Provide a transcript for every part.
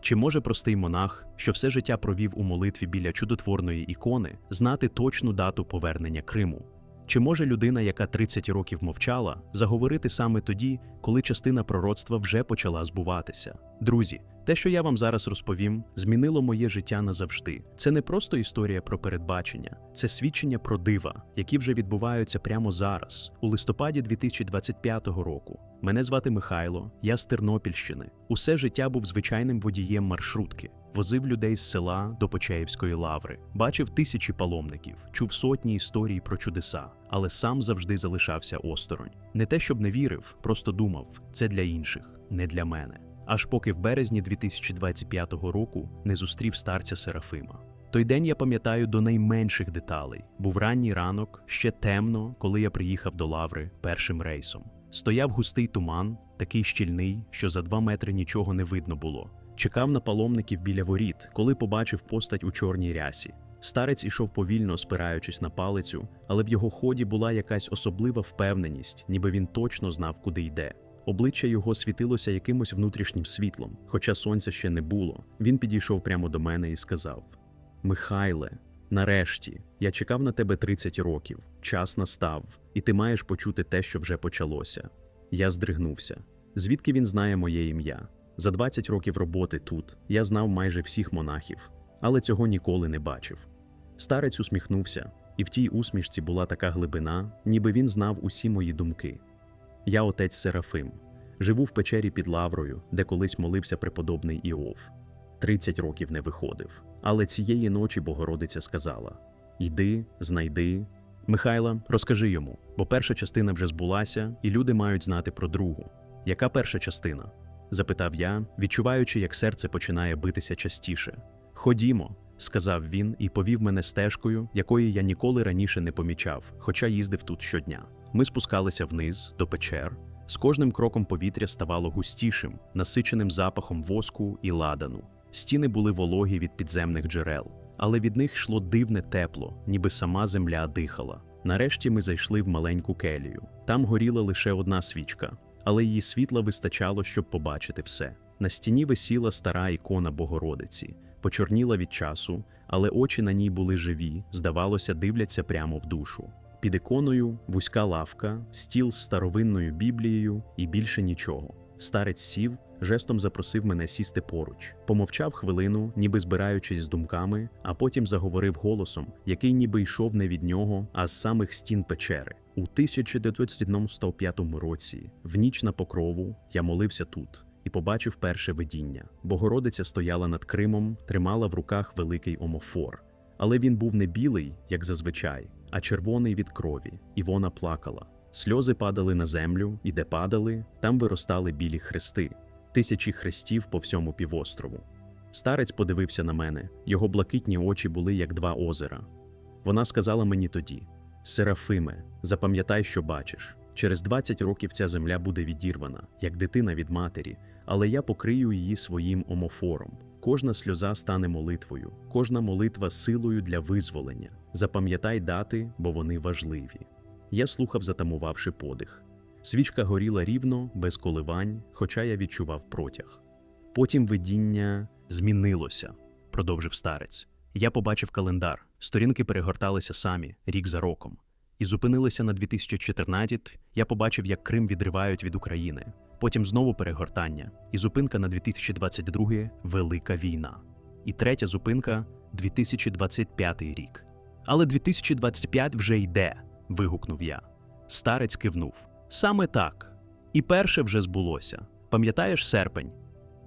Чи може простий монах, що все життя провів у молитві біля чудотворної ікони, знати точну дату повернення Криму? Чи може людина, яка 30 років мовчала, заговорити саме тоді, коли частина пророцтва вже почала збуватися? Друзі, те, що я вам зараз розповім, змінило моє життя назавжди. Це не просто історія про передбачення, це свідчення про дива, які вже відбуваються прямо зараз, у листопаді 2025 року. Мене звати Михайло, я з Тернопільщини. Усе життя був звичайним водієм маршрутки. Возив людей з села до Почаївської лаври, бачив тисячі паломників, чув сотні історій про чудеса, але сам завжди залишався осторонь. Не те, щоб не вірив, просто думав: це для інших, не для мене. Аж поки в березні 2025 року не зустрів старця Серафима. Той день я пам'ятаю до найменших деталей. Був ранній ранок, ще темно, коли я приїхав до лаври першим рейсом. Стояв густий туман, такий щільний, що за два метри нічого не видно було. Чекав на паломників біля воріт, коли побачив постать у чорній рясі. Старець ішов повільно, спираючись на палицю, але в його ході була якась особлива впевненість, ніби він точно знав, куди йде. Обличчя його світилося якимось внутрішнім світлом, хоча сонця ще не було. Він підійшов прямо до мене і сказав: Михайле, нарешті, я чекав на тебе 30 років, час настав, і ти маєш почути те, що вже почалося. Я здригнувся. Звідки він знає моє ім'я? За 20 років роботи тут я знав майже всіх монахів, але цього ніколи не бачив. Старець усміхнувся, і в тій усмішці була така глибина, ніби він знав усі мої думки. Я отець Серафим, живу в печері під лаврою, де колись молився преподобний Іов. 30 років не виходив. Але цієї ночі Богородиця сказала: Йди, знайди. Михайла, розкажи йому, бо перша частина вже збулася, і люди мають знати про другу. Яка перша частина? Запитав я, відчуваючи, як серце починає битися частіше. Ходімо, сказав він і повів мене стежкою, якої я ніколи раніше не помічав, хоча їздив тут щодня. Ми спускалися вниз до печер. З кожним кроком повітря ставало густішим, насиченим запахом воску і ладану. Стіни були вологі від підземних джерел, але від них йшло дивне тепло, ніби сама земля дихала. Нарешті ми зайшли в маленьку келію. Там горіла лише одна свічка, але її світла вистачало, щоб побачити все. На стіні висіла стара ікона Богородиці, почорніла від часу, але очі на ній були живі, здавалося, дивляться прямо в душу. Під іконою вузька лавка, стіл з старовинною біблією і більше нічого. Старець сів, жестом запросив мене сісти поруч, помовчав хвилину, ніби збираючись з думками, а потім заговорив голосом, який ніби йшов не від нього, а з самих стін печери. У 1995 році, в ніч на покрову, я молився тут і побачив перше видіння. Богородиця стояла над Кримом, тримала в руках великий омофор. Але він був не білий, як зазвичай, а червоний від крові, і вона плакала. Сльози падали на землю, і де падали, там виростали білі хрести, тисячі хрестів по всьому півострову. Старець подивився на мене, його блакитні очі були як два озера. Вона сказала мені тоді: Серафиме, запам'ятай, що бачиш. Через 20 років ця земля буде відірвана, як дитина від матері, але я покрию її своїм омофором. Кожна сльоза стане молитвою, кожна молитва силою для визволення. Запам'ятай дати, бо вони важливі. Я слухав, затамувавши подих. Свічка горіла рівно, без коливань, хоча я відчував протяг. Потім видіння змінилося, продовжив старець. Я побачив календар, сторінки перегорталися самі, рік за роком. І зупинилися на 2014, я побачив, як Крим відривають від України. Потім знову перегортання, і зупинка на 2022 Велика війна. І третя зупинка 2025 рік. Але 2025 вже йде, вигукнув я. Старець кивнув. Саме так. І перше вже збулося. Пам'ятаєш серпень?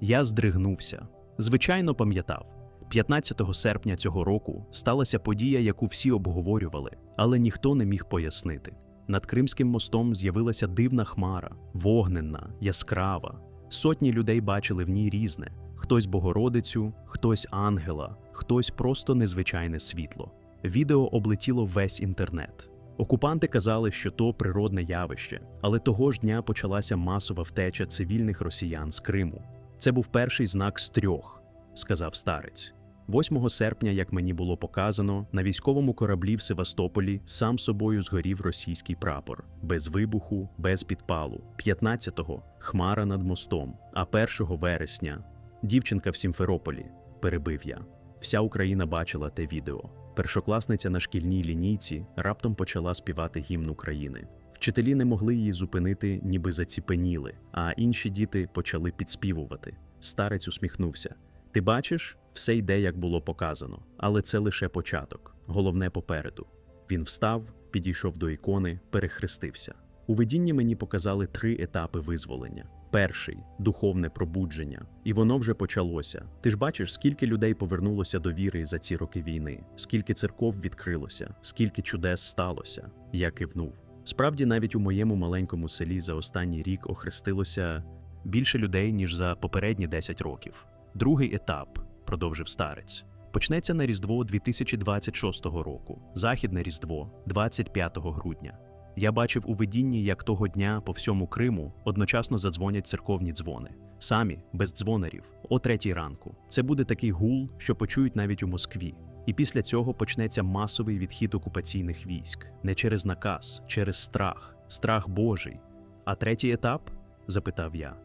Я здригнувся. Звичайно, пам'ятав. 15 серпня цього року сталася подія, яку всі обговорювали, але ніхто не міг пояснити. Над Кримським мостом з'явилася дивна хмара, вогненна, яскрава. Сотні людей бачили в ній різне: хтось Богородицю, хтось ангела, хтось просто незвичайне світло. Відео облетіло весь інтернет. Окупанти казали, що то природне явище, але того ж дня почалася масова втеча цивільних росіян з Криму. Це був перший знак з трьох, сказав старець. 8 серпня, як мені було показано, на військовому кораблі в Севастополі сам собою згорів російський прапор без вибуху, без підпалу. 15-го хмара над мостом, а 1 вересня Дівчинка в Сімферополі, перебив я. Вся Україна бачила те відео. Першокласниця на шкільній лінійці раптом почала співати гімн України. Вчителі не могли її зупинити, ніби заціпеніли, а інші діти почали підспівувати. Старець усміхнувся. Ти бачиш, все йде, як було показано, але це лише початок, головне попереду. Він встав, підійшов до ікони, перехрестився. У видінні мені показали три етапи визволення. Перший духовне пробудження, і воно вже почалося. Ти ж бачиш, скільки людей повернулося до віри за ці роки війни, скільки церков відкрилося, скільки чудес сталося. Я кивнув. Справді, навіть у моєму маленькому селі за останній рік охрестилося більше людей, ніж за попередні 10 років. Другий етап, продовжив старець, почнеться на Різдво 2026 року, Західне Різдво 25 грудня. Я бачив у видінні, як того дня по всьому Криму одночасно задзвонять церковні дзвони, самі без дзвонарів, о третій ранку. Це буде такий гул, що почують навіть у Москві. І після цього почнеться масовий відхід окупаційних військ не через наказ, через страх, страх Божий. А третій етап? запитав я.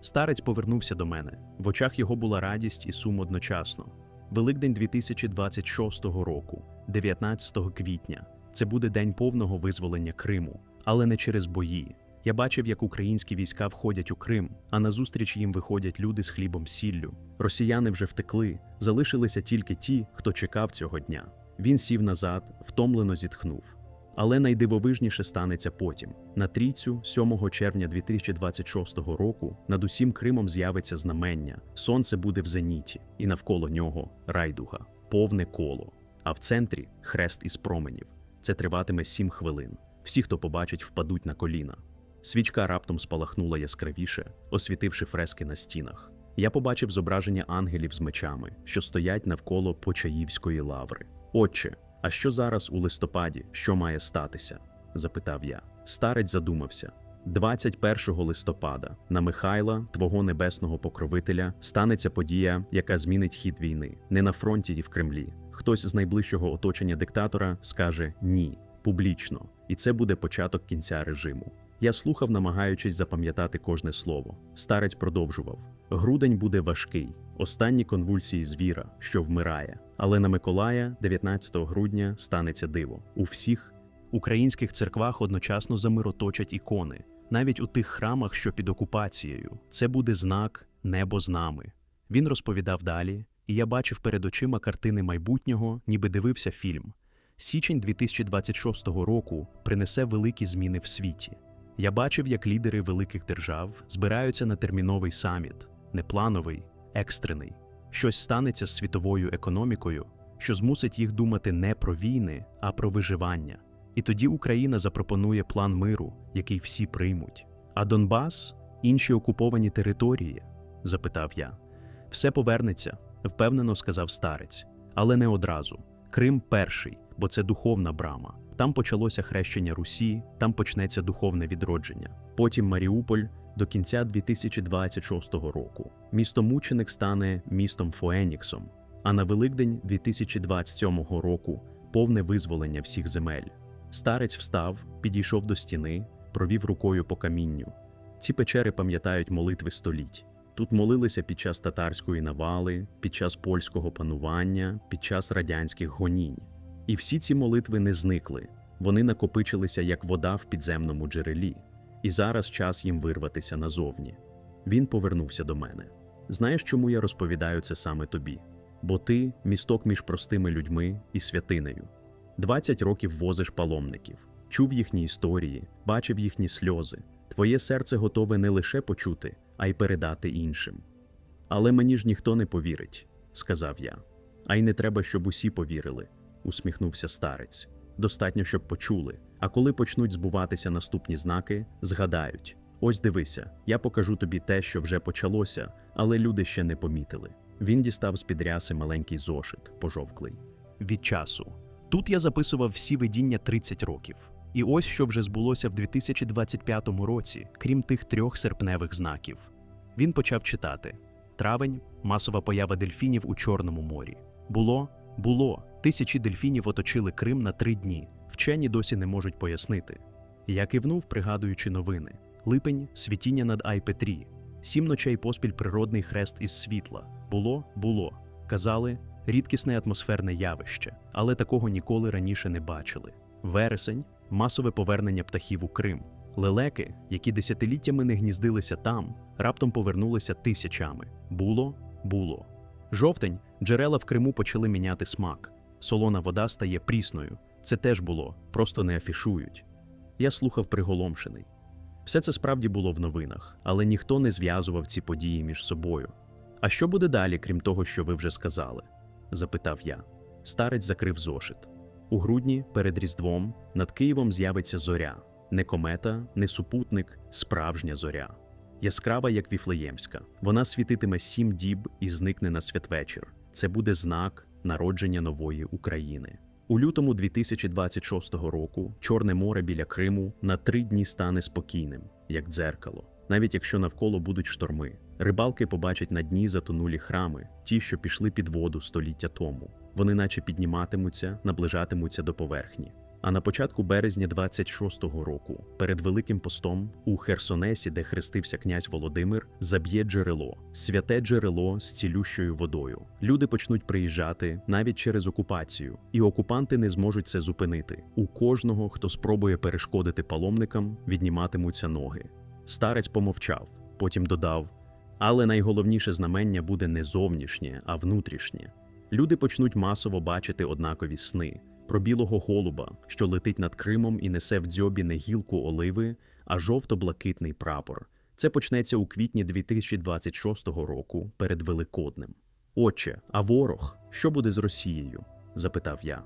Старець повернувся до мене. В очах його була радість і сум одночасно. Великдень 2026 року, 19 квітня. Це буде день повного визволення Криму, але не через бої. Я бачив, як українські війська входять у Крим, а назустріч їм виходять люди з хлібом сіллю. Росіяни вже втекли, залишилися тільки ті, хто чекав цього дня. Він сів назад, втомлено зітхнув. Але найдивовижніше станеться потім. На трійцю, 7 червня 2026 року, над усім Кримом з'явиться знамення. Сонце буде в зеніті, і навколо нього райдуга, повне коло. А в центрі хрест із променів. Це триватиме сім хвилин. Всі, хто побачить, впадуть на коліна. Свічка раптом спалахнула яскравіше, освітивши фрески на стінах. Я побачив зображення ангелів з мечами, що стоять навколо Почаївської лаври. Отче, а що зараз у листопаді, що має статися? запитав я. Старець задумався. 21 листопада на Михайла, твого небесного покровителя, станеться подія, яка змінить хід війни, не на фронті і в Кремлі. Хтось з найближчого оточення диктатора скаже ні публічно, і це буде початок кінця режиму. Я слухав, намагаючись запам'ятати кожне слово. Старець продовжував: грудень буде важкий, останні конвульсії звіра, що вмирає. Але на Миколая, 19 грудня, станеться диво. У всіх українських церквах одночасно замироточать ікони, навіть у тих храмах, що під окупацією. Це буде знак небо з нами. Він розповідав далі, і я бачив перед очима картини майбутнього, ніби дивився фільм. Січень 2026 року принесе великі зміни в світі. Я бачив, як лідери великих держав збираються на терміновий саміт, не плановий, екстрений. Щось станеться з світовою економікою, що змусить їх думати не про війни, а про виживання. І тоді Україна запропонує план миру, який всі приймуть. А Донбас інші окуповані території? запитав я. Все повернеться, впевнено сказав старець, але не одразу. Крим перший, бо це духовна брама. Там почалося хрещення Русі, там почнеться духовне відродження. Потім Маріуполь до кінця 2026 року. Місто Мученик стане містом Фоеніксом, а на Великдень 2027 року повне визволення всіх земель. Старець встав, підійшов до стіни, провів рукою по камінню. Ці печери пам'ятають молитви століть. Тут молилися під час татарської навали, під час польського панування, під час радянських гонінь. І всі ці молитви не зникли, вони накопичилися як вода в підземному джерелі, і зараз час їм вирватися назовні. Він повернувся до мене. Знаєш, чому я розповідаю це саме тобі? Бо ти місток між простими людьми і святинею. 20 років возиш паломників, чув їхні історії, бачив їхні сльози. Твоє серце готове не лише почути, а й передати іншим. Але мені ж ніхто не повірить, сказав я. А й не треба, щоб усі повірили, усміхнувся старець. Достатньо, щоб почули. А коли почнуть збуватися наступні знаки, згадають: ось дивися, я покажу тобі те, що вже почалося, але люди ще не помітили. Він дістав з під ряси маленький зошит, пожовклий. Від часу. Тут я записував всі видіння 30 років. І ось що вже збулося в 2025 році, крім тих трьох серпневих знаків. Він почав читати: травень, масова поява дельфінів у Чорному морі. Було, було. Тисячі дельфінів оточили Крим на три дні. Вчені досі не можуть пояснити. Я кивнув, пригадуючи новини: липень, світіння над Айпетрі, Сім ночей поспіль природний хрест із світла. Було, було. Казали, рідкісне атмосферне явище, але такого ніколи раніше не бачили. Вересень масове повернення птахів у Крим. Лелеки, які десятиліттями не гніздилися там, раптом повернулися тисячами. Було, було. Жовтень джерела в Криму почали міняти смак. Солона вода стає прісною. Це теж було, просто не афішують. Я слухав приголомшений. Все це справді було в новинах, але ніхто не зв'язував ці події між собою. А що буде далі, крім того, що ви вже сказали? запитав я. Старець закрив зошит. У грудні, перед Різдвом, над Києвом з'явиться зоря. Не комета, не супутник, справжня зоря. Яскрава, як віфлеємська. Вона світитиме сім діб і зникне на святвечір. Це буде знак народження нової України. У лютому 2026 року Чорне море біля Криму на три дні стане спокійним, як дзеркало. Навіть якщо навколо будуть шторми, рибалки побачать на дні затонулі храми, ті, що пішли під воду століття тому. Вони наче підніматимуться, наближатимуться до поверхні. А на початку березня 26-го року, перед Великим постом, у Херсонесі, де хрестився князь Володимир, заб'є джерело, святе джерело з цілющою водою. Люди почнуть приїжджати навіть через окупацію, і окупанти не зможуть це зупинити. У кожного, хто спробує перешкодити паломникам, відніматимуться ноги. Старець помовчав, потім додав: але найголовніше знамення буде не зовнішнє, а внутрішнє. Люди почнуть масово бачити однакові сни про білого голуба, що летить над Кримом і несе в дзьобі не гілку оливи, а жовто-блакитний прапор. Це почнеться у квітні 2026 року перед Великоднем. Отче, а ворог, що буде з Росією? запитав я.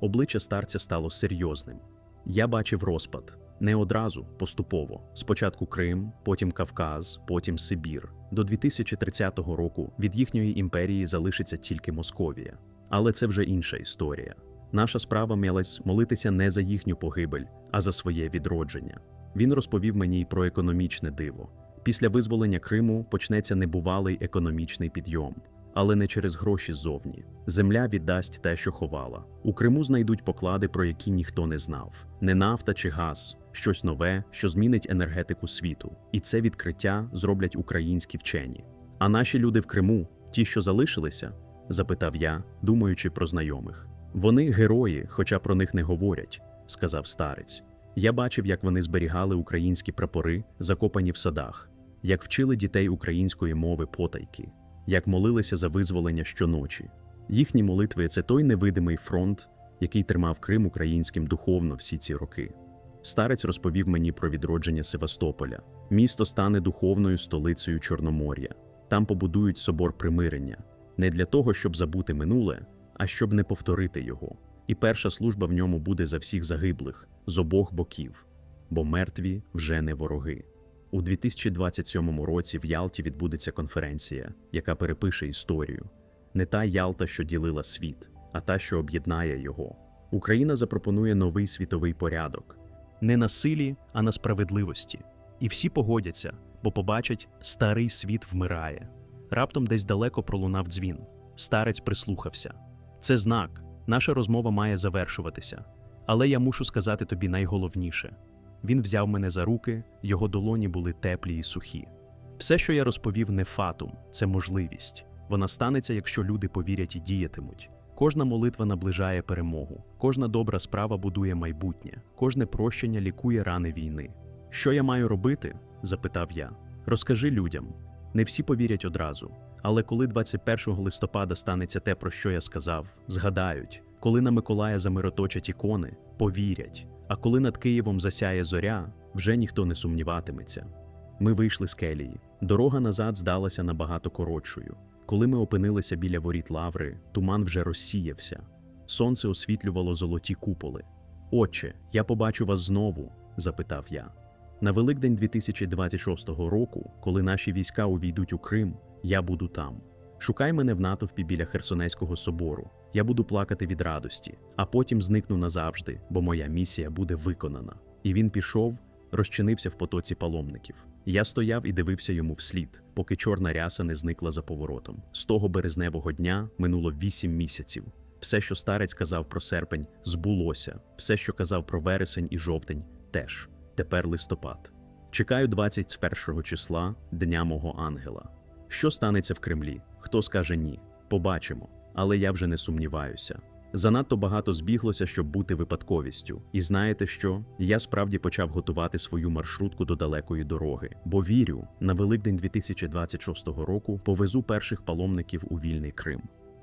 Обличчя старця стало серйозним. Я бачив розпад не одразу, поступово. Спочатку Крим, потім Кавказ, потім Сибір. До 2030 року від їхньої імперії залишиться тільки Московія. Але це вже інша історія. Наша справа мялась молитися не за їхню погибель, а за своє відродження. Він розповів мені й про економічне диво. Після визволення Криму почнеться небувалий економічний підйом, але не через гроші ззовні. Земля віддасть те, що ховала. У Криму знайдуть поклади, про які ніхто не знав: не нафта чи газ, щось нове, що змінить енергетику світу. І це відкриття зроблять українські вчені. А наші люди в Криму, ті, що залишилися, запитав я, думаючи про знайомих. Вони герої, хоча про них не говорять, сказав старець. Я бачив, як вони зберігали українські прапори, закопані в садах, як вчили дітей української мови потайки, як молилися за визволення щоночі. Їхні молитви це той невидимий фронт, який тримав Крим українським духовно всі ці роки. Старець розповів мені про відродження Севастополя. Місто стане духовною столицею Чорномор'я. Там побудують собор примирення не для того, щоб забути минуле, а щоб не повторити його. І перша служба в ньому буде за всіх загиблих з обох боків, бо мертві вже не вороги. У 2027 році в Ялті відбудеться конференція, яка перепише історію. Не та Ялта, що ділила світ, а та, що об'єднає його. Україна запропонує новий світовий порядок не на силі, а на справедливості. І всі погодяться, бо побачать, старий світ вмирає. Раптом десь далеко пролунав дзвін. Старець прислухався. Це знак, наша розмова має завершуватися. Але я мушу сказати тобі найголовніше. Він взяв мене за руки, його долоні були теплі і сухі. Все, що я розповів, не фатум, це можливість. Вона станеться, якщо люди повірять і діятимуть. Кожна молитва наближає перемогу, кожна добра справа будує майбутнє, кожне прощення лікує рани війни. Що я маю робити? запитав я. Розкажи людям. Не всі повірять одразу. Але коли 21 листопада станеться те, про що я сказав, згадають, коли на Миколая замироточать ікони, повірять. А коли над Києвом засяє зоря, вже ніхто не сумніватиметься. Ми вийшли з келії. Дорога назад здалася набагато коротшою. Коли ми опинилися біля воріт лаври, туман вже розсіявся. Сонце освітлювало золоті куполи. Отче, я побачу вас знову? запитав я. На Великдень 2026 року, коли наші війська увійдуть у Крим, я буду там. Шукай мене в натовпі біля Херсонейського собору. Я буду плакати від радості, а потім зникну назавжди, бо моя місія буде виконана. І він пішов, розчинився в потоці паломників. Я стояв і дивився йому вслід, поки чорна ряса не зникла за поворотом. З того березневого дня минуло вісім місяців. Все, що старець казав про серпень, збулося. Все, що казав про вересень і жовтень, теж. Тепер листопад. Чекаю 21 числа Дня мого ангела. Що станеться в Кремлі? Хто скаже ні? Побачимо. Але я вже не сумніваюся. Занадто багато збіглося, щоб бути випадковістю. І знаєте що? Я справді почав готувати свою маршрутку до далекої дороги, бо вірю, на Великдень 2026 року повезу перших паломників у вільний Крим.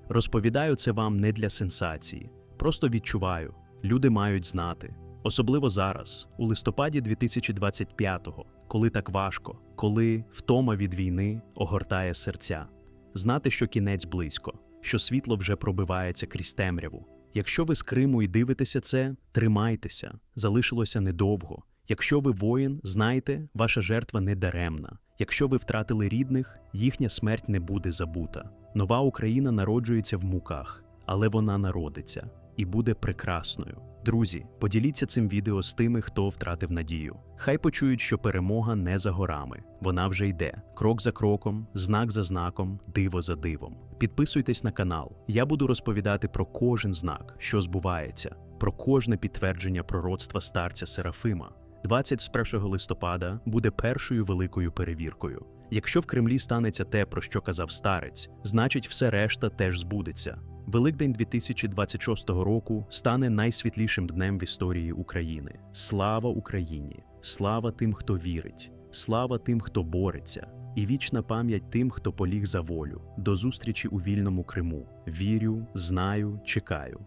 Розповідаю це вам не для сенсації, просто відчуваю, люди мають знати. Особливо зараз, у листопаді 2025-го, коли так важко, коли втома від війни огортає серця. Знати, що кінець близько, що світло вже пробивається крізь темряву. Якщо ви з Криму і дивитеся це, тримайтеся, залишилося недовго. Якщо ви воїн, знайте, ваша жертва не даремна. Якщо ви втратили рідних, їхня смерть не буде забута. Нова Україна народжується в муках, але вона народиться і буде прекрасною. Друзі, поділіться цим відео з тими, хто втратив надію. Хай почують, що перемога не за горами, вона вже йде. Крок за кроком, знак за знаком, диво за дивом. Підписуйтесь на канал. Я буду розповідати про кожен знак, що збувається, про кожне підтвердження пророцтва старця Серафима. 21 листопада буде першою великою перевіркою. Якщо в Кремлі станеться те, про що казав старець, значить все решта теж збудеться. Великдень 2026 року стане найсвітлішим днем в історії України. Слава Україні! Слава тим, хто вірить, слава тим, хто бореться, і вічна пам'ять тим, хто поліг за волю. До зустрічі у вільному Криму. Вірю, знаю, чекаю.